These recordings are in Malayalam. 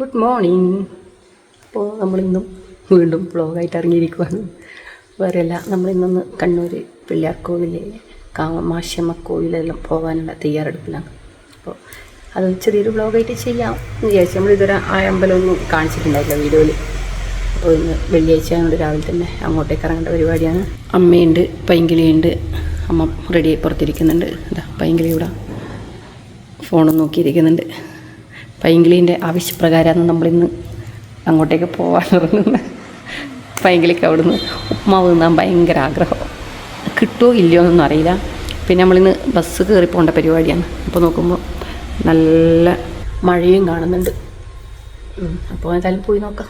ഗുഡ് മോർണിംഗ് അപ്പോൾ നമ്മളിന്നും വീണ്ടും വ്ളോഗായിട്ട് ഇറങ്ങിയിരിക്കുവാണ്. വേറെയല്ല നമ്മളിന്നൊന്ന് കണ്ണൂർ പിള്ളേർക്കോവിലെ കാമാശമ്മ കോവിലെല്ലാം പോകാനുള്ള തയ്യാറെടുപ്പിലാണ്. അപ്പോൾ അത് ചെറിയൊരു വ്ളോഗായിട്ട് ചെയ്യാം വിചാരിച്ചു നമ്മളിതുവരെ ആ അമ്പലമൊന്നും കാണിച്ചിട്ടുണ്ടായില്ല വീഡിയോയിൽ. അപ്പോൾ ഇന്ന് വെള്ളിയാഴ്ച ആയതുകൊണ്ട് രാവിലെ തന്നെ അങ്ങോട്ടേക്ക് ഇറങ്ങേണ്ട പരിപാടിയാണ്. അമ്മയുണ്ട് പൈങ്കിളിയുണ്ട് അമ്മ റെഡി പുറത്തിരിക്കുന്നുണ്ട്. എന്താ പൈങ്കിളി ഇവിടെ ഫോണും നോക്കിയിരിക്കുന്നുണ്ട്. പൈങ്കിളീന്റെ ആവശ്യപ്രകാരമാണ് നമ്മളിന്ന് അങ്ങോട്ടേക്ക് പോകാൻ ഇറങ്ങുന്നത് പൈങ്കിളിക്ക് അവിടുന്ന് ഉപ്മാവ് തിന്നാൻ ഭയങ്കര ആഗ്രഹം കിട്ടുമോ ഇല്ലയോ എന്നൊന്നും അറിയില്ല പിന്നെ നമ്മളിന്ന് ബസ് കയറി പോകേണ്ട പരിപാടിയാണ് അപ്പോൾ നോക്കുമ്പോൾ നല്ല മഴയും കാണുന്നുണ്ട് അപ്പോൾ എന്തായാലും പോയി നോക്കാം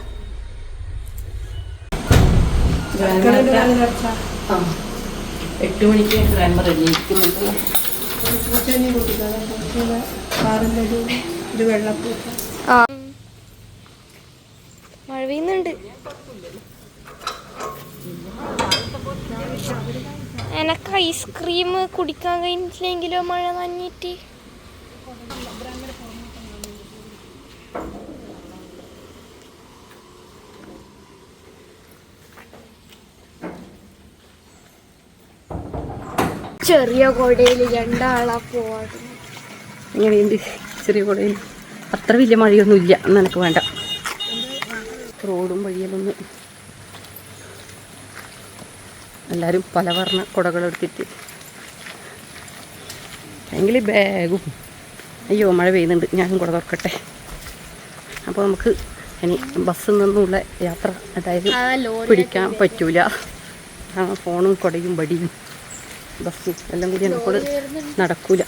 ആ എട്ട് മണിക്ക് ഗ്രാൻമർ റെഡിയിരിക്കുന്നുണ്ട് ഒരു വെള്ളപ്പൂക്ക. ആ. മഴ പെയ്യുന്നുണ്ട് എനക്ക് ഐസ്ക്രീം കുടിക്കാൻ കഴിഞ്ഞിട്ടില്ലെങ്കിലോ മഴ നനഞ്ഞിട്ട്? ചെറിയ കൊടയിൽ രണ്ടാളാ പോവാടുന്നു ഇങ്ങനെയുണ്ട്. ചെറിയ കുടയിൽ അത്ര വലിയ മഴയൊന്നും ഇല്ല എന്ന് എനിക്ക് വേണ്ട. റോഡും വഴിയിലൊന്നും എല്ലാവരും പല വർണ കുടകളെടുത്തിട്ട് എങ്കിൽ ബാഗും. അയ്യോ മഴ പെയ്യുന്നുണ്ട്. ഞാനും കുട തുറക്കട്ടെ. അപ്പോൾ നമുക്ക് ഇനി ബസ്സിൽ നിന്നുള്ള യാത്ര അതായത് പിടിക്കാൻ പറ്റൂല. ഫോണും കുടയും വടിയും ബസ്സും എല്ലാം കൂടി നമുക്ക് നടക്കൂല.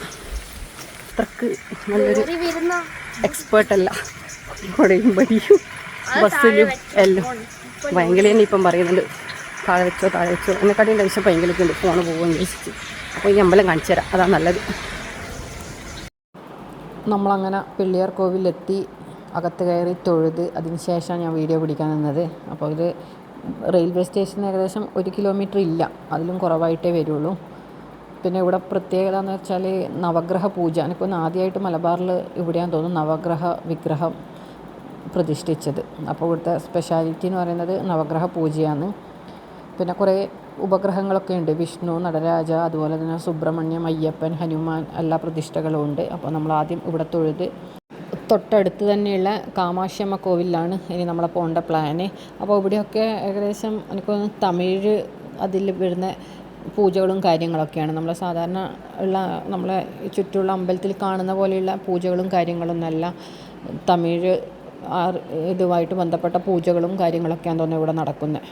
അത്രയ്ക്ക് നല്ലൊരു ലോറി വരുന്ന? എക്സ്പേർട്ട് അല്ല. കുടയും വഴിയും ബസ്സിലും എല്ലാം. ഭയങ്കര തന്നെ ഇപ്പം പറയുന്നുണ്ട്. താഴെ വെച്ചോ താഴെ വെച്ചോ. എന്നെക്കാട്ടിയും ടെൻഷൻ ഭയങ്കരമൊക്കെ ഉണ്ട് ഫോണ് പോകുമെന്ന് വിചാരിച്ചിട്ട് അപ്പോൾ ഈ അമ്പലം കാണിച്ചു തരാം. അതാണ് നല്ലത്. നമ്മളങ്ങനെ പിള്ളിയാർ കോവിലെത്തി അകത്ത് കയറി തൊഴുത് അതിന് ശേഷം ഞാൻ വീഡിയോ പിടിക്കാൻ നിന്നത്. അപ്പോൾ ഇത് റെയിൽവേ സ്റ്റേഷൻ ഏകദേശം ഒരു കിലോമീറ്റർ ഇല്ല. അതിലും കുറവായിട്ടേ വരുള്ളൂ. പിന്നെ ഇവിടെ പ്രത്യേകത എന്ന് വെച്ചാൽ നവഗ്രഹ പൂജ. എനിക്കൊന്ന് ആദ്യമായിട്ട് മലബാറിൽ ഇവിടെയാന്ന് തോന്നുന്നു നവഗ്രഹ വിഗ്രഹം പ്രതിഷ്ഠിച്ചത്. അപ്പോൾ ഇവിടുത്തെ സ്പെഷ്യാലിറ്റി എന്ന് പറയുന്നത് നവഗ്രഹ പൂജയാണ്. പിന്നെ കുറേ ഉപഗ്രഹങ്ങളൊക്കെ ഉണ്ട്. വിഷ്ണു നടരാജ അതുപോലെ തന്നെ സുബ്രഹ്മണ്യം അയ്യപ്പൻ ഹനുമാൻ എല്ലാ പ്രതിഷ്ഠകളും ഉണ്ട്. അപ്പോൾ നമ്മൾ ആദ്യം ഇവിടെ തൊഴുത് തൊട്ടടുത്ത് തന്നെയുള്ള കാമാക്ഷമ്മ കോവിലാണ് ഇനി നമ്മളെ പോകേണ്ട പ്ലാന് അപ്പോൾ ഇവിടെയൊക്കെ ഏകദേശം എനിക്കൊന്ന് തമിഴ് അതിൽ വരുന്ന പൂജകളും കാര്യങ്ങളൊക്കെയാണ്. നമ്മൾ സാധാരണ ഉള്ള നമ്മളെ ചുറ്റുമുള്ള അമ്പലത്തിൽ കാണുന്ന പോലെയുള്ള പൂജകളും കാര്യങ്ങളൊന്നുമല്ല തമിഴ് ഇതുമായിട്ട് ബന്ധപ്പെട്ട പൂജകളും കാര്യങ്ങളൊക്കെയാണ് തോന്നുന്നു ഇവിടെ നടക്കുന്നത്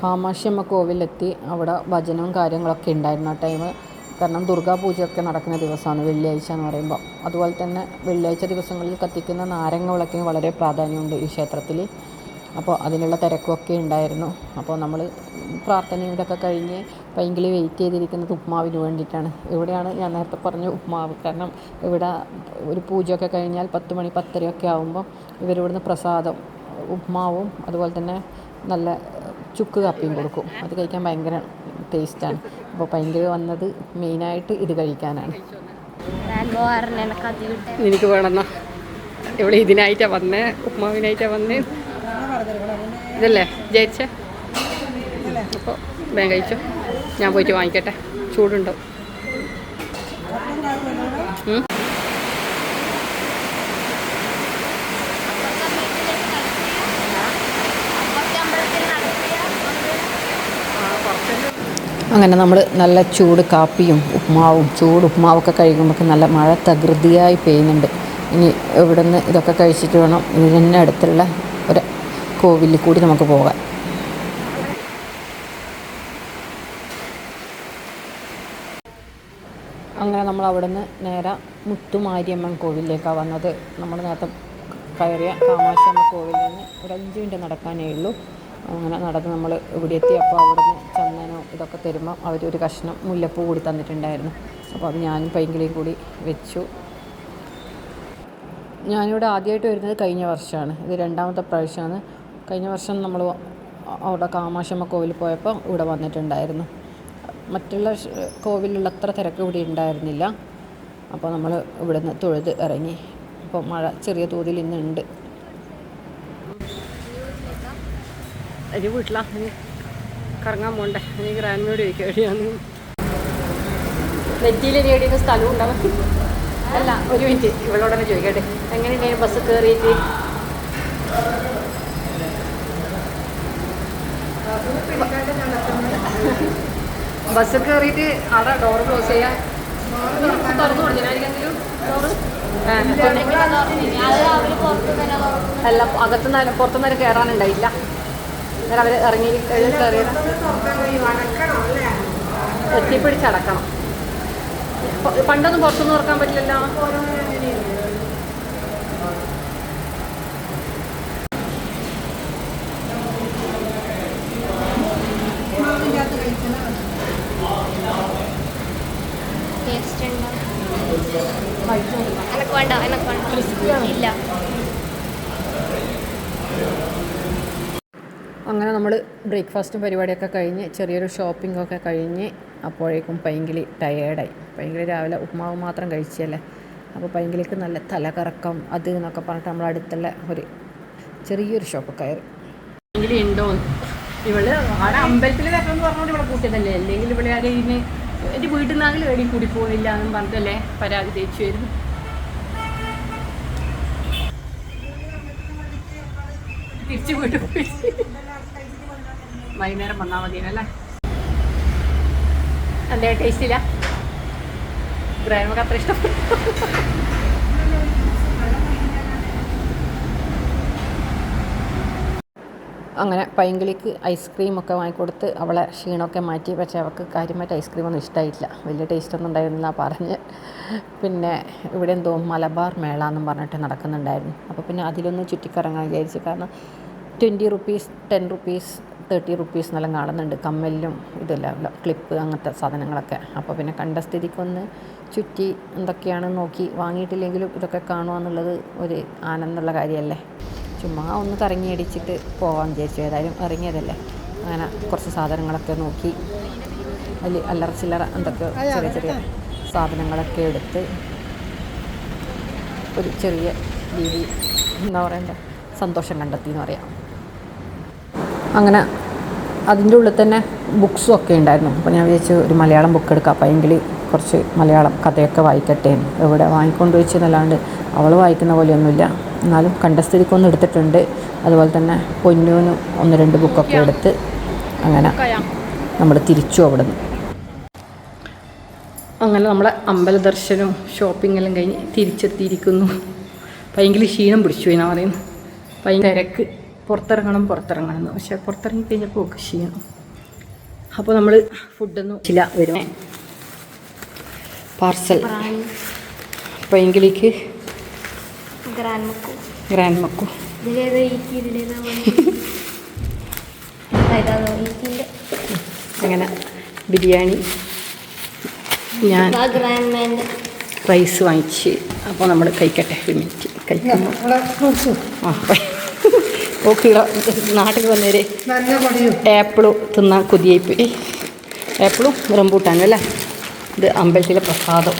കാമാക്ഷിയമ്മ കോവിലെത്തി അവിടെ ഭജനവും കാര്യങ്ങളൊക്കെ ഉണ്ടായിരുന്നു ആ ടൈം കാരണം ദുർഗാ പൂജയൊക്കെ നടക്കുന്ന ദിവസമാണ് വെള്ളിയാഴ്ച എന്ന് പറയുമ്പോൾ അതുപോലെ തന്നെ വെള്ളിയാഴ്ച ദിവസങ്ങളിൽ കത്തിക്കുന്ന നാരങ്ങ വിളക്കിന് വളരെ പ്രാധാന്യമുണ്ട് ഈ ക്ഷേത്രത്തിൽ. അപ്പോൾ അതിനുള്ള തിരക്കുമൊക്കെ ഉണ്ടായിരുന്നു. അപ്പോൾ നമ്മൾ പ്രാർത്ഥനയും ഇതൊക്കെ കഴിഞ്ഞ് ഭയങ്കര വെയിറ്റ് ചെയ്തിരിക്കുന്നത് ഉപ്മാവിന് വേണ്ടിയിട്ടാണ്. ഇവിടെയാണ് ഞാൻ നേരത്തെ പറഞ്ഞ ഉപ്മാവ്. കാരണം ഇവിടെ ഒരു പൂജയൊക്കെ കഴിഞ്ഞാൽ പത്ത് മണി പത്തരയൊക്കെ ആകുമ്പോൾ ഇവരിവിടുന്ന് പ്രസാദം ഉപ്മാവും അതുപോലെ തന്നെ നല്ല ചുക്ക് കാപ്പിയും കൊടുക്കും. അത് കഴിക്കാൻ ഭയങ്കര ടേസ്റ്റാണ്. അപ്പോൾ ഭയങ്കര വന്നത് മെയിനായിട്ട് ഇത് കഴിക്കാനാണ്. എനക്ക് വേണമെന്നാ ഇവിടെ ഇതിനായിട്ടാണ് വന്നേ. ഉപ്മാവിനായിട്ടാണ് വന്നേ. ഇതല്ലേ? ജയിച്ച? അപ്പോൾ വേഗം കഴിച്ചോ. ഞാൻ പോയിട്ട് വാങ്ങിക്കട്ടെ. ചൂടുണ്ടോ അങ്ങനെ നമ്മൾ നല്ല ചൂട് കാപ്പിയും ഉപ്മാവും ചൂട് ഉപ്മാവൊക്കെ കഴിക്കുമ്പോൾ നല്ല മഴ തകൃതിയായി പെയ്യുന്നുണ്ട്. ഇനി ഇവിടുന്ന് ഇതൊക്കെ കഴിച്ചിട്ട് വേണം? ഇതിന് അടുത്തുള്ള ഒരു കോവിലിൽ കൂടി നമുക്ക് പോകാൻ അങ്ങനെ നമ്മൾ അവിടെ നിന്ന് നേരെ മുത്തുമാരിയമ്മൻ കോവിലിലേക്കാണ് വന്നത്. നമ്മൾ നേരത്തെ കയറിയ കാമാശമ്മ കോവിലിൽ നിന്ന് ഒരു അഞ്ച് മിനിറ്റ് നടക്കാനേ ഉള്ളൂ. അങ്ങനെ നടന്ന് നമ്മൾ ഇവിടെ എത്തി അപ്പോൾ അവിടെ അവിടുന്ന് ചന്ദനവും ഇതൊക്കെ തരുമ്പോൾ ഒരു കഷ്ണം മുല്ലപ്പൂ കൂടി തന്നിട്ടുണ്ടായിരുന്നു. അപ്പോൾ അത് ഞാനും പൈങ്കിളിയും കൂടി വെച്ചു. ഞാനിവിടെ ആദ്യമായിട്ട് വരുന്നത് കഴിഞ്ഞ വർഷമാണ്. ഇത് രണ്ടാമത്തെ പ്രാവശ്യമാണ്. കഴിഞ്ഞ വർഷം നമ്മൾ അവിടെ കാമാശമ്മ കോവിൽ പോയപ്പോൾ ഇവിടെ വന്നിട്ടുണ്ടായിരുന്നു. മറ്റുള്ള കോവിലുള്ള അത്ര തിരക്ക് ഇവിടെ ഉണ്ടായിരുന്നില്ല. അപ്പോൾ നമ്മൾ ഇവിടുന്ന് നിന്ന് തൊഴുത് ഇറങ്ങി. അപ്പോൾ മഴ ചെറിയ തോതിൽ ഇന്നുണ്ട്. ഒരു ഇനി കറങ്ങാൻ പോണ്ടേ. ഇനി ഗ്രാൻഡ് ചോദിക്കുക എവിടെയാണ് നെറ്റിയിൽ ഇനി എവിടെയൊക്കെ സ്ഥലം ഉണ്ടാവും അല്ല ഒരു മിനിറ്റ്. ഇവളോടനെ ചോദിക്കട്ടെ. എങ്ങനെയുണ്ടായിരുന്നു ബസ് കയറിയിട്ട് ബസ് കയറിയിട്ട് അവിടെ ഡോർ ക്ലോസ് ചെയ്യാൻ. തുറന്നു അല്ല അകത്തുനിന്ന് പുറത്തുനിന്ന് കയറാനുണ്ടായില്ല അന്നേരം അവർ ഇറങ്ങി കയറിയത് എത്തിപ്പിടിച്ചടക്കണം പണ്ടൊന്നും പുറത്തൊന്നും ഉറക്കാൻ പറ്റില്ലല്ലോ ടേസ്റ്റ് ഉണ്ടോ എനക്ക് വേണ്ട എനക്ക് വേണ്ട ഇല്ല അങ്ങനെ നമ്മൾ ബ്രേക്ക്ഫാസ്റ്റും പരിപാടിയൊക്കെ കഴിഞ്ഞ് ചെറിയൊരു ഷോപ്പിംഗ് ഒക്കെ കഴിഞ്ഞ് അപ്പോഴേക്കും പൈങ്കിളി ടയേർഡായി പൈങ്കിളി രാവിലെ ഉപ്മാവ് മാത്രം കഴിച്ചല്ലേ? അപ്പോൾ പൈങ്കിളിക്ക് നല്ല തലകറക്കം അത് എന്നൊക്കെ പറഞ്ഞിട്ട് നമ്മൾ അടുത്തുള്ള ഒരു ചെറിയൊരു ഷോപ്പ് കയറി. പൈങ്കിളി ഉണ്ടോ? ഇവൾ ആടെ അമ്പലത്തിൽ വരണമെന്ന് പറഞ്ഞുകൊണ്ട് ഇവിടെ കൂട്ടിയതല്ലേ? അല്ലെങ്കിൽ ഇവിടെ ഇതിന് എന്റെ വീട്ടിൽ നിന്നാണെങ്കിലും എവിടെയും കൂടി പോകുന്നില്ല എന്നും പറഞ്ഞിട്ടല്ലേ പരാതി തേച്ചു വരുന്നു തിരിച്ചു വീട്ടിൽ പോയി. വൈകുന്നേരം വന്നാൽ അല്ലേ ടേസ്റ്റ് ഇല്ല ഗ്രാമക്ക് അത്ര ഇഷ്ടപ്പെട്ടു. അങ്ങനെ പൈങ്കിളിക്ക് ഐസ്ക്രീമൊക്കെ വാങ്ങിക്കൊടുത്ത് അവളെ ക്ഷീണമൊക്കെ മാറ്റി. പക്ഷേ അവൾക്ക് കാര്യമായിട്ട് ഐസ്ക്രീമൊന്നും ഇഷ്ടമായിട്ടില്ല വലിയ ടേസ്റ്റൊന്നും ഉണ്ടായിരുന്നില്ല പറഞ്ഞ്. പിന്നെ ഇവിടെ എന്തോ മലബാർ മേള എന്നും പറഞ്ഞിട്ട് നടക്കുന്നുണ്ടായിരുന്നു. അപ്പോൾ പിന്നെ അതിലൊന്ന് ചുറ്റിക്കറങ്ങാൻ വിചാരിച്ചു. കാരണം twenty rupees ten rupees thirty rupees എന്നെല്ലാം കാണുന്നുണ്ട്. കമ്മലിലും ഇതെല്ലാം ക്ലിപ്പ് അങ്ങനത്തെ സാധനങ്ങളൊക്കെ. അപ്പോൾ പിന്നെ കണ്ട സ്ഥിതിക്കൊന്ന് ചുറ്റി എന്തൊക്കെയാണെന്ന് നോക്കി വാങ്ങിയിട്ടില്ലെങ്കിലും ഇതൊക്കെ കാണുക എന്നുള്ളത് ഒരു ആനന്ദമുള്ള കാര്യമല്ലേ? ചുമ്മാ ഒന്ന് കറങ്ങി അടിച്ചിട്ട് പോകാൻ വിചാരിച്ചു. ഏതായാലും ഇറങ്ങിയതല്ലേ? അങ്ങനെ കുറച്ച് സാധനങ്ങളൊക്കെ നോക്കി. അതിൽ അല്ലറ ചില്ലറ എന്തൊക്കെ ചെറിയ ചെറിയ സാധനങ്ങളൊക്കെ എടുത്ത് ഒരു ചെറിയ രീതി എന്താ പറയണ്ടേ? സന്തോഷം കണ്ടെത്തി എന്ന് പറയാം. അങ്ങനെ അതിന്റെ ഉള്ളിൽ തന്നെ ബുക്സും ഒക്കെ ഉണ്ടായിരുന്നു. അപ്പോൾ ഞാൻ വിചാരിച്ചു ഒരു മലയാളം ബുക്ക് എടുക്കാം. അപ്പോൾ എങ്കിൽ കുറച്ച് മലയാളം കഥയൊക്കെ വായിക്കട്ടെ. എവിടെ വാങ്ങിക്കൊണ്ട് വെച്ചെന്നല്ലാണ്ട് അവൾ വായിക്കുന്ന പോലെയൊന്നുമില്ല. എന്നാലും കണ്ട സ്ഥിതിക്കൊന്നും എടുത്തിട്ടുണ്ട്. അതുപോലെ തന്നെ പൊന്നൂന് ഒന്ന് രണ്ട് ബുക്കൊക്കെ എടുത്ത് അങ്ങനെ നമ്മൾ തിരിച്ചു അവിടെ നിന്ന് അങ്ങനെ നമ്മളെ അമ്പല ദർശനവും ഷോപ്പിങ്ങെല്ലാം കഴിഞ്ഞ് തിരിച്ചെത്തിയിരിക്കുന്നു. ഭയങ്കര ക്ഷീണം പിടിച്ചു എന്നാ പറയുന്നു. ഭയങ്കര തിരക്ക്. പുറത്തിറങ്ങണം പുറത്തിറങ്ങണം എന്ന്. പക്ഷെ പുറത്തിറങ്ങി കഴിഞ്ഞപ്പോൾ ഒക്കെ ചെയ്യണം അപ്പോൾ നമ്മൾ ഫുഡൊന്നും ചില വരും. പാർസൽ. അപ്പോൾ എങ്കിലേക്ക് ഗ്രാൻഡ് മക്കു. അങ്ങനെ ബിരിയാണി. ഞാൻ റൈസ് വാങ്ങിച്ച്. അപ്പോൾ നമ്മൾ കഴിക്കട്ടെ ഒരു മിനിറ്റ്. കഴിക്കുമ്പോൾ ആ ഓക്കെ നാട്ടിൽ വന്നേരെ ആപ്പിളും തിന്നാൻ കൊതിയായിപ്പോയി. ആപ്പിളും റംബൂട്ടാനും അല്ലേ? ഇത് അമ്പലത്തിലെ പ്രസാദം.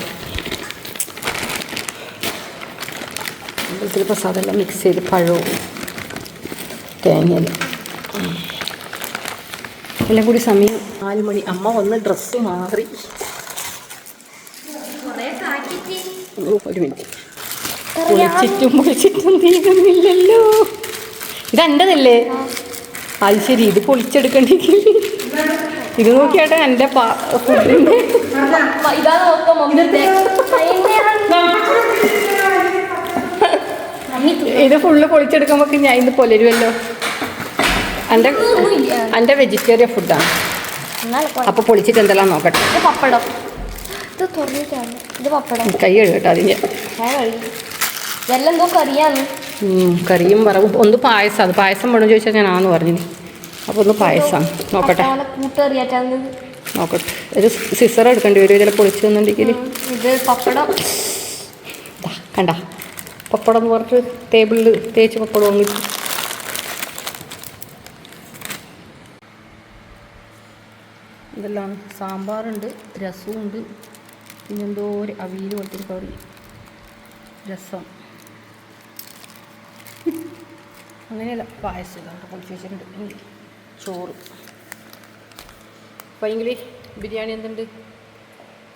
അമ്പലത്തിലെ പ്രസാദം എല്ലാം മിക്സ് ചെയ്ത് പഴവും തേങ്ങയിലും എല്ലാം കൂടി സമയം നാല് മണി. അമ്മ വന്ന് ഡ്രസ്സ് മാറി. ഒരു മിനിറ്റ് കുളിച്ചിട്ടും കുളിച്ചിട്ടും തീരുന്നില്ലല്ലോ. ഇത് എന്റെതല്ലേ അത് ശരി ഇത് പൊളിച്ചെടുക്കണ്ടെങ്കിൽ. ഇത് നോക്കിയാട്ടെ എന്റെ ഫുഡിന്റെ ഇതാ. ഇത് ഫുള്ള് പൊളിച്ചെടുക്കുമ്പോൾ ഞാൻ ഇന്ന് പൊലരുമല്ലോ എന്റെ. എന്റെ വെജിറ്റേറിയൻ ഫുഡാണ് അപ്പൊ അപ്പോൾ പൊളിച്ചിട്ട് എന്തെല്ലാം നോക്കട്ടെ? ഇത് പപ്പടം. ഇത് തുറന്നിട്ടാണ്. ഇത് പപ്പടം. കൈ കഴുകട്ടെ അതിന് ഞാൻ. കഴുകി. കറിയും വറവും. ഒന്ന് പായസം അത് പായസം വേണമെന്ന് ചോദിച്ചാൽ ഞാൻ ആന്ന് പറഞ്ഞിന്. അപ്പോൾ ഒന്ന് പായസം നോക്കട്ടെ. നോക്കട്ടെ. ഒരു സിസർ എടുക്കേണ്ടി വരും ഇതിൽ പൊളിച്ചു തന്നിട്ടുണ്ടെങ്കിൽ ഇത് പപ്പടം. കണ്ട. പപ്പടം എന്ന് പറഞ്ഞിട്ട് ടേബിളിൽ തേച്ച് പപ്പടം ഒന്നിട്ട് ഇതെല്ലാം സാമ്പാറുണ്ട് രസമുണ്ട് പിന്നെന്തോ ഒരു അവിയൽ പോലത്തെ കറി. രസം. അങ്ങനെയല്ല പായസം ഇതുകൊണ്ട് കുളിച്ച് വെച്ചിട്ടുണ്ട്. ചോറ്. ഭയങ്കര ബിരിയാണി എന്തുണ്ട്?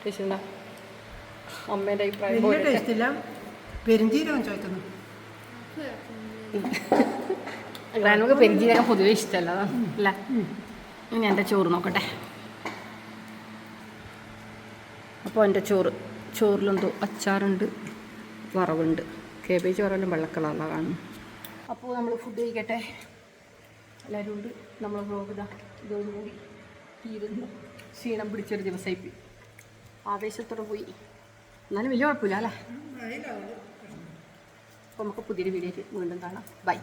ടേസ്റ്റ് അമ്മേന്റെ അഭിപ്രായം വലിയ പോലെ ടേസ്റ്റ് ഇല്ല പെരിഞ്ചീരകം ചോദിക്കുന്നു. ഗ്രാൻഡ്മക്ക് പെരിഞ്ചീരകം പൊതുവെ ഇഷ്ടമല്ല അല്ല? ഇനി എന്റെ ചോറ് നോക്കട്ടെ. അപ്പോൾ എന്റെ ചോറ്. ചോറിലെന്തോ അച്ചാറുണ്ട് വറവുണ്ട്. കേബേജ് വറവിലും വെള്ളക്കളറിലാണ്. കാണുന്നു അപ്പോൾ നമ്മൾ ഫുഡ് കഴിക്കട്ടെ. എല്ലാവരും ഉണ്ട്. നമ്മളെ ബ്ലോഗ് ഇതാ. ഇതോടുകൂടി തീരുന്നു ക്ഷീണം പിടിച്ചൊരു ദിവസമായി പോയി. ആവേശത്തോടെ പോയി. എന്നാലും വലിയ കുഴപ്പമില്ല അല്ലേ? അപ്പോൾ നമുക്ക് പുതിയൊരു വീഡിയോയ്ക്ക് വീണ്ടും കാണാം. ബൈ